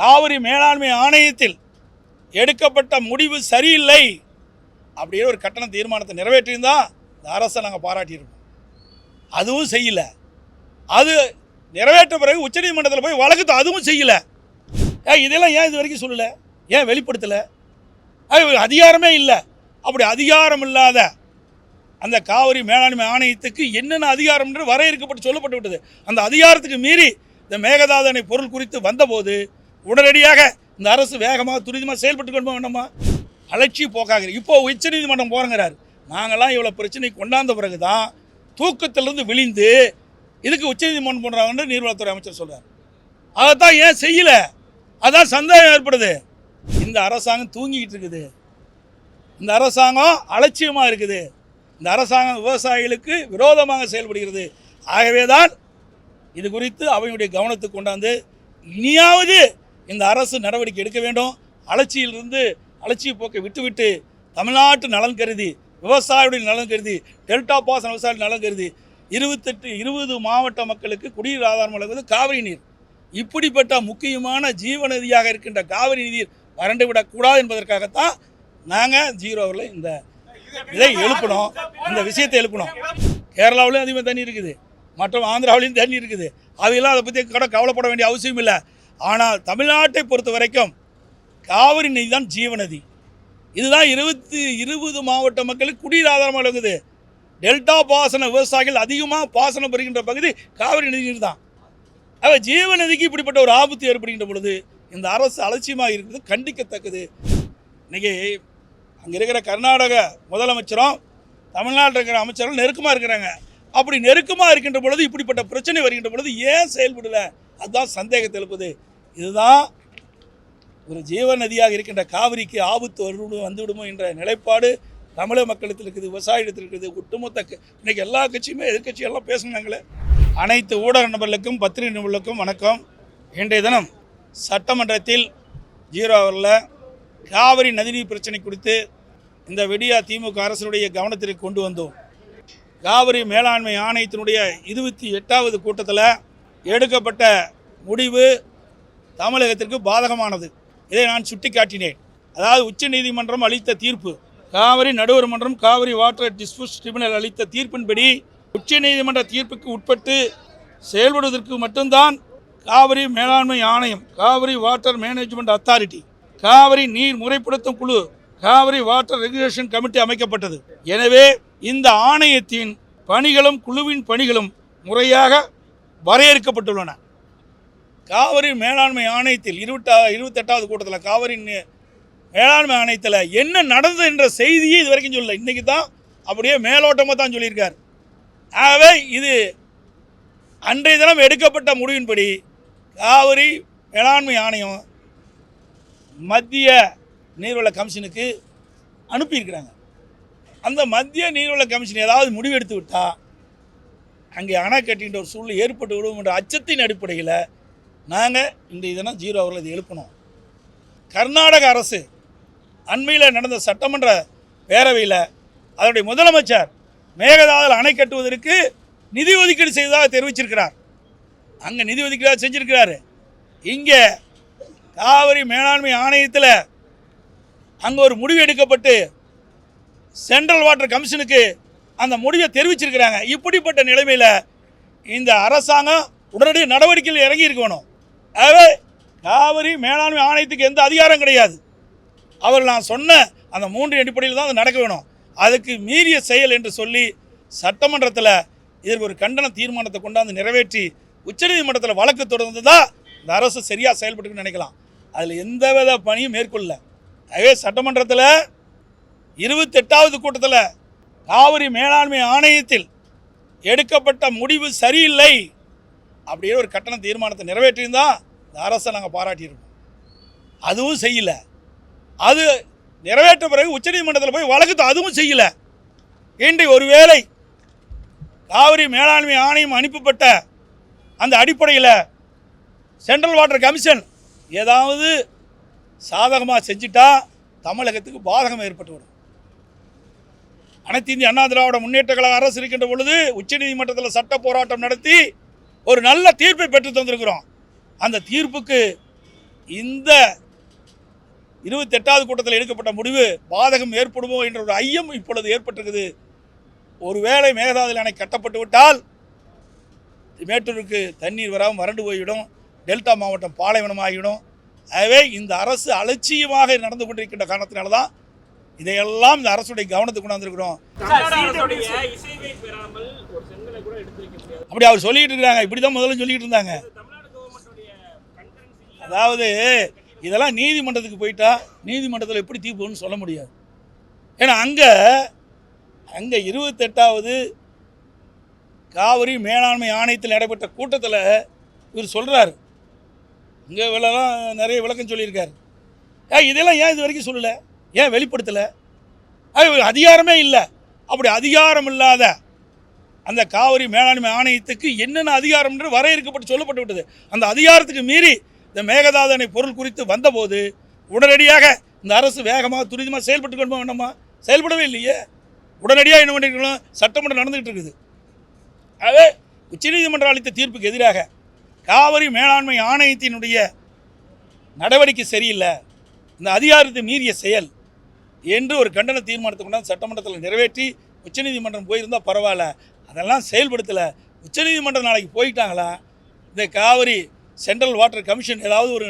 காவிரி மேலாண்மை ஆணையத்தில் எடுக்கப்பட்ட முடிவு சரியில்லை அப்படின்னு ஒரு கட்டண தீர்மானத்தை நிறைவேற்றியிருந்தால் இந்த அரசை நாங்கள் பாராட்டியிருப்போம் அதுவும் செய்யலை. அது நிறைவேற்ற பிறகு உச்சநீதிமன்றத்தில் போய் வழக்கு அதுவும் செய்யலை. ஏன் இதெல்லாம் ஏன் இது வரைக்கும் சொல்லலை? ஏன் வெளிப்படுத்தலை? அது அதிகாரமே இல்லை. அப்படி அதிகாரம் இல்லாத அந்த காவிரி மேலாண்மை ஆணையத்துக்கு என்னென்ன அதிகாரம் என்று வரையறுக்கப்பட்டு சொல்லப்பட்டு விட்டது. அந்த அதிகாரத்துக்கு மீறி இந்த மேகதாதனை பொருள் குறித்து வந்தபோது உடனடியாக இந்த அரசு வேகமாக துரிதமாக செயல்பட்டு கொண்டு வேண்டாமா அலட்சி போக்காக இப்போ உச்ச உச்சநீதிமன்றம் போகிறங்கிறார் நாங்களாம் இவ்வளோ பிரச்சனை கொண்டாந்த பிறகு தான் தூக்கத்திலிருந்து விழிந்து இதுக்கு உச்சநீதிமன்றம் போடுறாங்கன்னு நீர்வளத்துறை அமைச்சர் சொல்கிறார் அதைத்தான் ஏன் செய்யலை? அதான் சந்தேகம் ஏற்படுது. இந்த அரசாங்கம் தூங்கிக்கிட்டு இருக்குது. இந்த அரசாங்கம் அலட்சியமாக இருக்குது. இந்த அரசாங்கம் விவசாயிகளுக்கு விரோதமாக செயல்படுகிறது. ஆகவே தான் இது குறித்து அவையுடைய கவனத்துக்கு கொண்டாந்து இனியாவது இந்த அரசு நடவடிக்கை எடுக்க வேண்டும். அலட்சியிலிருந்து அலட்சிய போக்கை விட்டுவிட்டு தமிழ்நாட்டு நலன் கருதி விவசாயியுடைய நலன் கருதி டெல்டா பாசன விவசாயிகள் நலன் கருதி இருபத்தெட்டு இருபது மாவட்ட மக்களுக்கு குடிநீர் ஆதாரம் வழங்குவது காவிரி நீர். இப்படிப்பட்ட முக்கியமான ஜீவநதியாக இருக்கின்ற காவிரி நீர் வறண்டு விடக்கூடாது என்பதற்காகத்தான் நாங்கள் ஜீரோவில் இந்த இதை எழுப்பணும் இந்த விஷயத்தை எழுப்பணும் கேரளாவிலையும் அதிகமாக தண்ணி இருக்குது. மற்றும் ஆந்திராவிலையும் தண்ணி இருக்குது. அவையெல்லாம் அதை பற்றி கூட கவலைப்பட வேண்டிய அவசியம் இல்லை ஆனால் தமிழ்நாட்டை பொறுத்த வரைக்கும் காவிரி நதி தான் ஜீவநதி. இதுதான் இருபத்தி இருபது மாவட்ட மக்களுக்கு குடிநீர் ஆதாரமாக வழங்குது டெல்டா பாசன விவசாயிகள் அதிகமாக பாசனம் பெறுகின்ற பகுதி காவிரி நதிநீர் தான் அவ ஜீவநதிக்கு இப்படிப்பட்ட ஒரு ஆபத்து ஏற்படுகின்ற பொழுது இந்த அரசு அலட்சியமாக இருக்குது கண்டிக்கத்தக்கது. இன்றைக்கி அங்கே இருக்கிற கர்நாடக முதலமைச்சரும் தமிழ்நாட்டில் இருக்கிற அமைச்சரும் நெருக்கமாக இருக்கிறாங்க. அப்படி நெருக்கமாக இருக்கின்ற பொழுது இப்படிப்பட்ட பிரச்சனை வருகின்ற பொழுது ஏன் செயல்படலை? அதுதான் சந்தேகத்தை எழுப்புது. இதுதான் ஒரு ஜீவ நதியாக இருக்கின்ற காவிரிக்கு ஆபத்து வருடும் வந்துவிடுமோ என்ற நிலைப்பாடு தமிழக மக்களிடத்தில் இருக்குது விவசாயத்தில் இருக்குது. ஒட்டுமொத்த இன்றைக்கி எல்லா கட்சியுமே எதிர்க்கட்சி எல்லாம் பேசுனாங்களே. அனைத்து ஊடக நபர்களுக்கும் பத்திரிகை நபர்களுக்கும் வணக்கம். இன்றைய தினம் சட்டமன்றத்தில் ஜீரோ அவரில் காவிரி நதிநீர் பிரச்சனை குறித்து இந்த விடியா திமுக அரசினுடைய கவனத்திற்கு கொண்டு வந்தோம். காவிரி மேலாண்மை ஆணையத்தினுடைய இருபத்தி எட்டாவது கூட்டத்தில் எடுக்கப்பட்ட முடிவு தமிழகத்திற்கு பாதகமானது. இதை நான் சுட்டிக்காட்டினேன். அதாவது உச்சநீதிமன்றம் அளித்த தீர்ப்பு. காவிரி நடுவர் மன்றம் காவிரி வாட்டர் டிஸ்பியூட் ட்ரிபுனல் அளித்த தீர்ப்பின்படி உச்சநீதிமன்ற தீர்ப்புக்கு உட்பட்டு செயல்படுவதற்கு மட்டும்தான் காவிரி மேலாண்மை ஆணையம் Kaveri water management authority Kaveri நீர் முறைப்படுத்தும் குழு காவிரி வாட்டர் ரெகுலேஷன் கமிட்டி அமைக்கப்பட்டது. எனவே இந்த ஆணையத்தின் பணிகளும் குழுவின் பணிகளும் முறையாக வரையறுக்கப்பட்டுள்ளன. காவிரி மேலாண்மை ஆணையத்தில் இருபத்தா இருபத்தெட்டாவது கூட்டத்தில் காவிரி மேலாண்மை ஆணையத்தில் என்ன நடந்தது என்ற செய்தியை இது வரைக்கும் சொல்லலை. இன்றைக்கி தான் அப்படியே மேலோட்டமாக தான் சொல்லியிருக்கார். ஆகவே இது அன்றைய தினம் எடுக்கப்பட்ட முடிவின்படி காவிரி மேலாண்மை ஆணையம் மத்திய நீர்வள கமிஷனுக்கு அனுப்பியிருக்கிறாங்க. அந்த மத்திய நீர்வள கமிஷன் ஏதாவது முடிவெடுத்து விட்டால் அங்கே அணை கட்டின்ற ஒரு சூழ்நிலை ஏற்பட்டு விடும் என்ற அச்சத்தின் அடிப்படையில் நாங்கள் இந்த இதெல்லாம் ஜீரோ அவர்கள் இதை எழுப்பணும். கர்நாடக அரசு அண்மையில் நடந்த சட்டமன்ற பேரவையில் அதனுடைய முதலமைச்சர் மேகதாதல் அணை கட்டுவதற்கு நிதி ஒதுக்கீடு செய்ததாக தெரிவிச்சிருக்கிறார். அங்கே நிதி ஒதுக்கீடாக செஞ்சுருக்கிறாரு. இங்கே காவிரி மேலாண்மை ஆணையத்தில் அங்கே ஒரு முடிவு எடுக்கப்பட்டு சென்ட்ரல் வாட்டர் கமிஷனுக்கு அந்த முடிவை தெரிவிச்சிருக்கிறாங்க. இப்படிப்பட்ட நிலைமையில் இந்த அரசாங்கம் உடனடி நடவடிக்கையில் இறங்கி இருக்கணும் ஆகவே காவிரி மேலாண்மை ஆணையத்துக்கு எந்த அதிகாரம் கிடையாது. அவர் நான் சொன்ன அந்த மூன்று அடிப்படையில் தான் அது நடக்க வேணும். அதுக்கு மீறிய செயல் என்று சொல்லி சட்டமன்றத்தில் இதற்கு ஒரு கண்டன தீர்மானத்தை கொண்டாந்து நிறைவேற்றி உச்சநீதிமன்றத்தில் வழக்கு தொடர்ந்து தான் இந்த அரசு சரியாக செயல்பட்டுன்னு நினைக்கலாம். அதில் எந்தவித பணியும் மேற்கொள்ளல. ஆகவே சட்டமன்றத்தில் இருபத்தெட்டாவது கூட்டத்தில் காவிரி மேலாண்மை ஆணையத்தில் எடுக்கப்பட்ட முடிவு சரியில்லை. அப்படின்னு ஒரு கட்டண தீர்மானத்தை நிறைவேற்றியிருந்தா இந்த அரசை நாங்கள் பாராட்டியிருக்கோம். அதுவும் செய்யலை. அது நிறைவேற்ற பிறகு உச்சநீதிமன்றத்தில் போய் வழக்கு அதுவும் செய்யல. இன்று ஒருவேளை காவிரி மேலாண்மை ஆணையம் அனுப்பப்பட்ட அந்த அடிப்படையில் சென்ட்ரல் வாட்டர் கமிஷன் ஏதாவது சாதகமாக செஞ்சிட்டா தமிழகத்துக்கு பாதகம் ஏற்பட்டுவிடும் அனைத்து இந்திய அண்ணா திராவிட முன்னேற்ற கழக அரசு இருக்கின்ற பொழுது உச்சநீதிமன்றத்தில் சட்ட போராட்டம் நடத்தி ஒரு நல்ல தீர்ப்பை பெற்று தந்திருக்கிறோம். அந்த தீர்ப்புக்கு இந்த இருபத்தெட்டாவது கூட்டத்தில் எடுக்கப்பட்ட முடிவு பாதகம் ஏற்படுமோ என்ற ஒரு ஐயம் இப்பொழுது ஏற்பட்டிருக்குது. ஒருவேளை மேகதாதுல அணை கட்டப்பட்டு விட்டால் மேட்டூருக்கு தண்ணீர் வராமல் வறண்டு போய்விடும். டெல்டா மாவட்டம் பாலைவனமாகிவிடும். ஆகவே இந்த அரசு அலட்சியமாக நடந்து கொண்டிருக்கின்ற காரணத்தினால தான் இதையெல்லாம் இந்த அரசுடைய கவனத்துக்கு கொண்டாந்துருக்கிறோம். அப்படி அவர் சொல்லிட்டு இருக்காங்க. இப்படி தான் முதல்ல சொல்லிட்டு இருந்தாங்க. அதாவது இதெல்லாம் நீதிமன்றத்துக்கு போயிட்டா நீதிமன்றத்தில் எப்படி தீர்ப்புன்னு சொல்ல முடியாது. ஏன்னா அங்கே அங்கே இருபத்தெட்டாவது காவிரி மேலாண்மை ஆணையத்தில் நடைபெற்ற கூட்டத்தில் இவர் சொல்கிறாரு இங்கே இவ்வளோலாம் நிறைய விளக்கம் சொல்லியிருக்காரு. ஏன் இதெல்லாம் ஏன் இது வரைக்கும் சொல்லலை? ஏன் வெளிப்படுத்தலை? அது அதிகாரமே இல்லை. அப்படி அதிகாரம் இல்லாத அந்த காவிரி மேலாண்மை ஆணையத்துக்கு என்னென்ன அதிகாரம் என்று வரையறுக்கப்பட்டு சொல்லப்பட்டு விட்டது அந்த அதிகாரத்துக்கு மீறி இந்த மேகதாதனை பொருள் குறித்து வந்தபோது உடனடியாக இந்த அரசு வேகமாக துரிதமாக செயல்பட்டு கொண்டு வேண்டாமா? செயல்படவே இல்லையே. உடனடியாக என்ன பண்ணிருக்கணும்? சட்டமன்றம் நடந்துகிட்டு இருக்குது. ஆகவே உச்சநீதிமன்றம் அளித்த தீர்ப்புக்கு எதிராக காவிரி மேலாண்மை ஆணையத்தினுடைய நடவடிக்கை சரியில்லை. இந்த அதிகாரத்தை மீறிய செயல் என்று ஒரு கண்டன தீர்மானத்தை கொண்டாந்து சட்டமன்றத்தில் நிறைவேற்றி உச்சநீதிமன்றம் போயிருந்தால் பரவாயில்ல. அதெல்லாம் செயல்படுத்தலை. உச்சநீதிமன்றம் நாளைக்கு போயிட்டாங்களா? இந்த காவிரி சென்ட்ரல் வாட்டர் கமிஷன் ஏதாவது ஒரு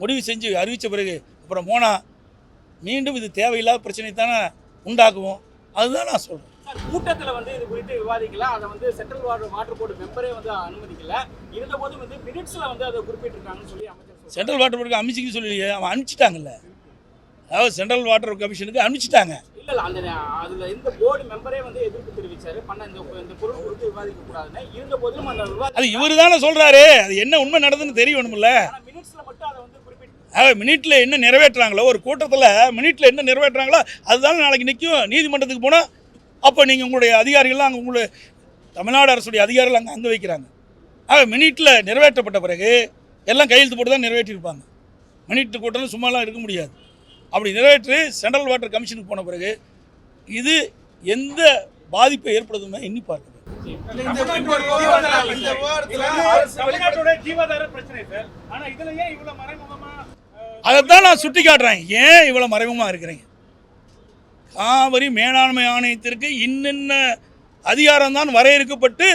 முடிவு செஞ்சு அறிவித்த பிறகு அப்புறம் போனால் மீண்டும் இது தேவையில்லாத பிரச்சனை தானே உண்டாக்குவோம் அதுதான் நான் சொல்கிறேன் கூட்டத்துல வந்து இது குறித்து விவாதிக்கல. அதை வந்து சென்ட்ரல் வாட்டர் வாட்டர் போர்டு மெம்பரே வந்து அனுமதிக்கல. இருந்த போது வந்து மினிட்ஸ்ல வந்து அதை குறிப்பிட்டிருக்காங்கன்னு சொல்லி அமைச்சர். சென்ட்ரல் வாட்டர் போர்டுக்கு அமைச்சிக்க சொல்லலையே. அவன் அனுப்பிச்சிட்டாங்கல்ல. அதாவது சென்ட்ரல் வாட்டர் கமிஷனுக்கு அனுப்பிச்சிட்டாங்க. அது இவர் தானே சொல்கிறாரு அது என்ன உண்மை நடந்துன்னு தெரியணும்ல. மினிட்ல என்ன நிறைவேற்றுறாங்களோ ஒரு கூட்டத்தில் மினிட்ல என்ன நிறைவேற்றுறாங்களோ அதுதானே நாளைக்கு நிற்கும் நீதிமன்றத்துக்கு போனால் அப்போ நீங்கள் உங்களுடைய அதிகாரிகள்லாம் அங்கே உங்களுடைய தமிழ்நாடு அரசுடைய அதிகாரிகள் அங்கே அங்கே வைக்கிறாங்க. ஆக மினிட்ல நிறைவேற்றப்பட்ட பிறகு எல்லாம் கையெழுத்து போட்டு தான் நிறைவேற்றியிருப்பாங்க மினிட் கூட்டம் சும்மாலாம் இருக்க முடியாது. அப்படி நிறைவேற்றி சென்ட்ரல் வாட்டர் கமிஷனுக்கு போன பிறகு இது எந்த பாதிப்பை ஏற்படுத்துமே எண்ணி பார்க்குது அதைத்தான் நான் சுட்டி காட்டுறேன். ஏன் இவ்வளோ மறைமுகமாக இருக்கிறீங்க? காவிரி மேலாண்மை ஆணையத்திற்கு இன்னென்ன அதிகாரம் தான் வரையறுக்கப்பட்டு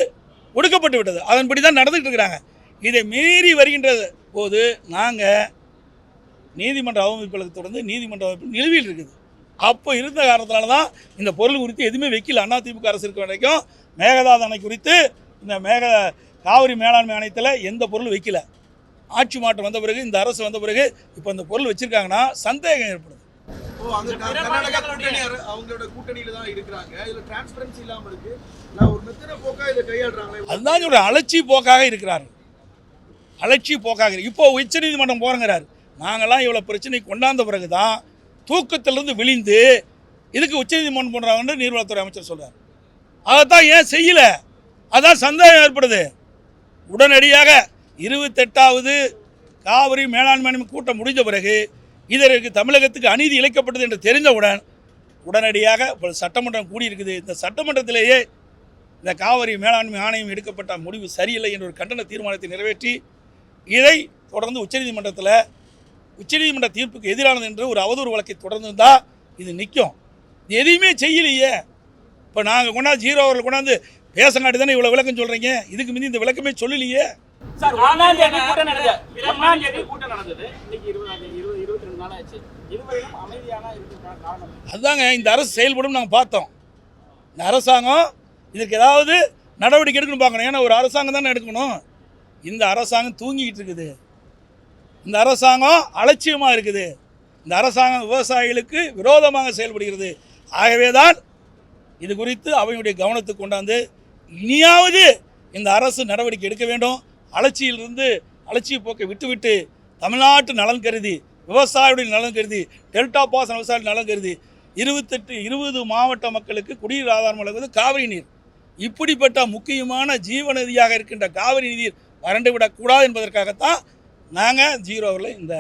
ஒடுக்கப்பட்டு விட்டது. அதன்படி தான் நடந்துகிட்டு இருக்கிறாங்க. இதை மீறி வருகின்ற போது நாங்கள் நீதிமன்ற அவமதிப்புகளுக்கு தொடர்ந்து நீதிமன்ற அமைப்பு நிலுவையில் இருக்குது. அப்போ இருந்த காரணத்தினால தான் இந்த பொருள் குறித்து எதுவுமே வைக்கல அண்ணா திமுக அரசு இருக்க வரைக்கும் மேகதாது அணை குறித்து இந்த மேக காவிரி மேலாண்மை ஆணையத்தில் எந்த பொருள் வைக்கல. ஆட்சி மாற்றம் வந்த பிறகு இந்த அரசு வந்த பிறகு இப்போ இந்த பொருள் வச்சிருக்காங்கன்னா சந்தேகம் ஏற்படுது. ஓ, அங்க க- கர்நாடகா கூட்டணி அர- அவங்களோட கூட்டணியில தான் இருக்கிறாங்க. இதுல டிரான்ஸ்பரன்சி இல்லாம இருக்கு. நான் ஒரு மெத்தன போக்கா இதை கையாளுறாங்களே? அதுதான் ஒரு அலட்சி போக்காக இருக்கிறார் அலட்சி போக்காக. இப்போ உச்சநீதிமன்றம் போறங்கிறார். நாங்களாம் இவ்வளோ பிரச்சனை கொண்டாந்த பிறகு தான் தூக்கத்திலிருந்து விழிந்து இதுக்கு உச்சநீதிமன்றம் பண்ணுறாங்கன்னு நீர்வளத்துறை அமைச்சர் சொல்கிறார் அதைத்தான் ஏன் செய்யலை? அதான் சந்தேகம் ஏற்படுது. உடனடியாக இருபத்தெட்டாவது காவிரி மேலாண்மை கூட்டம் முடிஞ்ச பிறகு இதற்கு தமிழகத்துக்கு அநீதி இழைக்கப்பட்டது என்று தெரிந்தவுடன் உடனடியாக இப்போ சட்டமன்றம் கூடியிருக்குது. இந்த சட்டமன்றத்திலேயே இந்த காவிரி மேலாண்மை ஆணையம் எடுக்கப்பட்ட முடிவு சரியில்லை என்ற ஒரு கண்டன தீர்மானத்தை நிறைவேற்றி இதை தொடர்ந்து உச்சநீதிமன்றத்தில் உச்சநீதிமன்ற தீர்ப்புக்கு எதிரானது என்று ஒரு அவதூறு வழக்கை தொடர்ந்து இருந்தால் இது நிற்கும் எதையுமே செய்யலையே. இப்போ நாங்கள் கொண்டாந்து ஜீரோ அவர்கள் கொண்டாந்து பேசங்காட்டி தானே இவ்வளோ விளக்கம் சொல்கிறீங்க இதுக்கு முந்தி இந்த விளக்கமே சொல்லலையே. சார் ஒன்னாம் தேதி கூட்டம் நடந்தது. ஒன்னாம் தேதி கூட்டம் நடந்தது. இன்னைக்கு இருபதாம் தேதி இருபது இருபத்தி ரெண்டு நாள் ஆச்சு. இதுவரையும் அமைதியான இருக்கிறதுக்கான காரணம். என்ன? அதுதாங்க இந்த அரசு செயல்படும் நாங்கள் பார்த்தோம். இந்த அரசாங்கம் இதுக்கு ஏதாவது நடவடிக்கை எடுக்கணும் பார்க்கணும். ஏன்னா ஒரு அரசாங்கம் தானே எடுக்கணும். இந்த அரசாங்கம் தூங்கிக்கிட்டு இருக்குது. இந்த அரசாங்கம் அலட்சியமாக இருக்குது. இந்த அரசாங்கம் விவசாயிகளுக்கு விரோதமாக செயல்படுகிறது. ஆகவே தான் இது குறித்து அவையுடைய கவனத்துக்கு கொண்டாந்து இனியாவது இந்த அரசு நடவடிக்கை எடுக்க வேண்டும். அலட்சியிலிருந்து அலட்சிய போக்கை விட்டுவிட்டு தமிழ்நாட்டு நலன் கருதி விவசாயியுடைய நலன் கருதி டெல்டா பாசன விவசாயிகள் நலன் கருதி இருபத்தெட்டு இருபது மாவட்ட மக்களுக்கு குடிநீர் ஆதாரம் வழங்குவது காவிரி நீர். இப்படிப்பட்ட முக்கியமான ஜீவநதியாக இருக்கின்ற காவிரி நீர் வறண்டு விடக்கூடாது என்பதற்காகத்தான் நாங்கள் ஜீரோவில் இந்த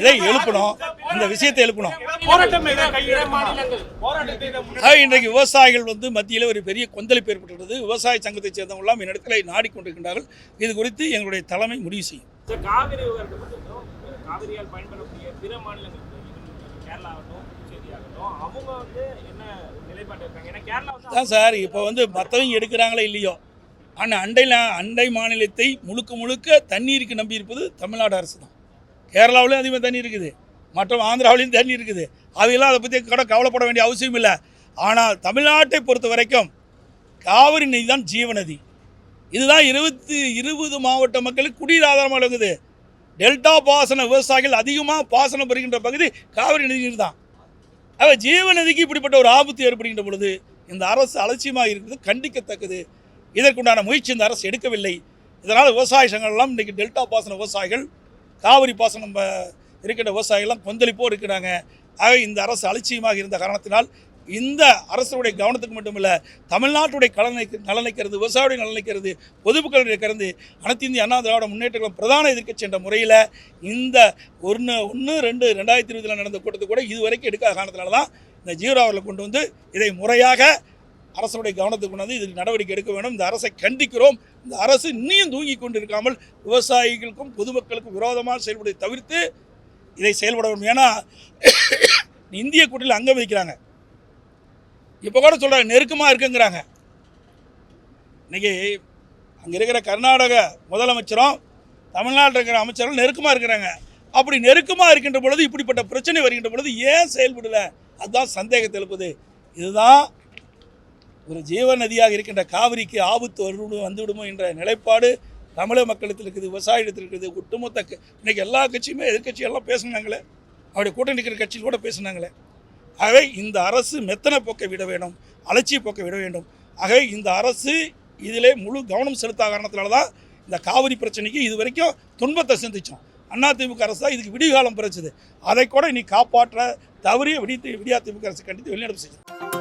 இதை எழுப்பணும். இந்த விஷயத்தை எழுப்பணும். இன்றைக்கு விவசாயிகள் வந்து மத்தியில் ஒரு பெரிய கொந்தளிப்பு ஏற்பட்டுள்ளது விவசாய சங்கத்தைச் சேர்ந்தவங்க எல்லாம் என்னிடத்தில் நாடிக்கொண்டிருக்கின்றார்கள். இது குறித்து எங்களுடைய தலைமை முடிவு செய்யும். அவங்க வந்து தான் சார் இப்போ வந்து மற்றவங்க எடுக்கிறாங்களோ இல்லையோ? ஆனால் அண்டை அண்டை மாநிலத்தை முழுக்க முழுக்க தண்ணீருக்கு நம்பி இருப்பது தமிழ்நாடு அரசு தான் கேரளாவிலையும் அதிகமாக தண்ணி இருக்குது. மற்றும் ஆந்திராவிலையும் தண்ணி இருக்குது. அவையெல்லாம் அதை பற்றி கூட கவலைப்பட வேண்டிய அவசியம் இல்லை. ஆனால் தமிழ்நாட்டை பொறுத்த வரைக்கும் காவிரி நதி தான் ஜீவநதி இதுதான் இருபத்தி இருபது மாவட்ட மக்களுக்கு குடிநீர் ஆதாரமாக இருக்குது. டெல்டா பாசன விவசாயிகள் அதிகமாக பாசனம் பெறுகின்ற பகுதி காவிரி நதிநீர் தான். அவள் ஜீவநதிக்கு இப்படிப்பட்ட ஒரு ஆபத்து ஏற்படுகின்ற பொழுது இந்த அரசு அலட்சியமாக இருக்கிறது கண்டிக்கத்தக்கது. இதற்குண்டான முயற்சி இந்த அரசு எடுக்கவில்லை. இதனால் விவசாய சங்கங்கள்லாம் இன்றைக்கி டெல்டா பாசன விவசாயிகள் காவிரி பாசனம் இருக்கின்ற விவசாயிகள்லாம் கொந்தளிப்போடு இருக்கிறாங்க. ஆக இந்த அரசு அலட்சியமாக இருந்த காரணத்தினால் இந்த அரசுடைய கவனத்துக்கு மட்டுமில்ல தமிழ்நாட்டுடைய கலனை நலனைக்கிறது விவசாயியுடைய நலனைக்கிறது பொதுமக்களுடைய கருது அனைத்து இந்திய அண்ணா திராவிட முன்னேற்றங்களும் பிரதான எதிர்க்கட்சி என்ற முறையில் இந்த ஒன்று ஒன்று ரெண்டு ரெண்டாயிரத்தி இருபதில் நடந்த கூட்டத்தை கூட இது வரைக்கும் எடுக்காத காரணத்தினால தான் இந்த ஜீரோ கொண்டு வந்து இதை முறையாக அரசுடைய கவனத்துக்கு கொண்டு வந்து நடவடிக்கை எடுக்க வேண்டும். இந்த அரசை கண்டிக்கிறோம். இந்த அரசு இன்னும் தூங்கி கொண்டிருக்காமல் விவசாயிகளுக்கும் பொதுமக்களுக்கும் விரோதமாக செயல்படுவதை தவிர்த்து இதை செயல்பட வேண்டும். ஏன்னா இந்திய கூட்டில் அங்கம் வைக்கிறாங்க இப்போ கூட சொல்கிறாங்க நெருக்கமாக இருக்குங்கிறாங்க. இன்றைக்கி அங்கே இருக்கிற கர்நாடக முதலமைச்சரும் தமிழ்நாட்டில் இருக்கிற அமைச்சரும் நெருக்கமாக இருக்கிறாங்க. அப்படி நெருக்கமாக இருக்கின்ற பொழுது இப்படிப்பட்ட பிரச்சனை வருகின்ற பொழுது ஏன் செயல்படலை? அதுதான் சந்தேகத்தை எழுப்புது இதுதான் ஒரு ஜீவ நதியாக இருக்கின்ற காவிரிக்கு ஆபத்து வருடும் வந்துவிடுமோ என்ற நிலைப்பாடு தமிழக மக்களிடத்தில் இருக்குது விவசாயத்தில் இருக்குது. ஒட்டுமொத்த இன்றைக்கி எல்லா கட்சியுமே எதிர்க்கட்சி எல்லாம் பேசுனாங்களே. அவருடைய கூட்டணி இருக்கிற கட்சியில் கூட பேசுனாங்களே. ஆகவே இந்த அரசு மெத்தனை போக்க விட வேண்டும் அலட்சிய போக்க விட வேண்டும். ஆகவே இந்த அரசு இதிலே முழு கவனம் செலுத்தாத காரணத்தினால தான் இந்த காவிரி பிரச்சனைக்கு இது வரைக்கும் துன்பத்தை சந்தித்தோம் அதிமுக அரசு தான் இதுக்கு விடிகாலம் பிறச்சது. அதை கூட இனி காப்பாற்ற தவறிய விடி விடியா அரசு கண்டித்து வெளிநடப்பு செய்யும்.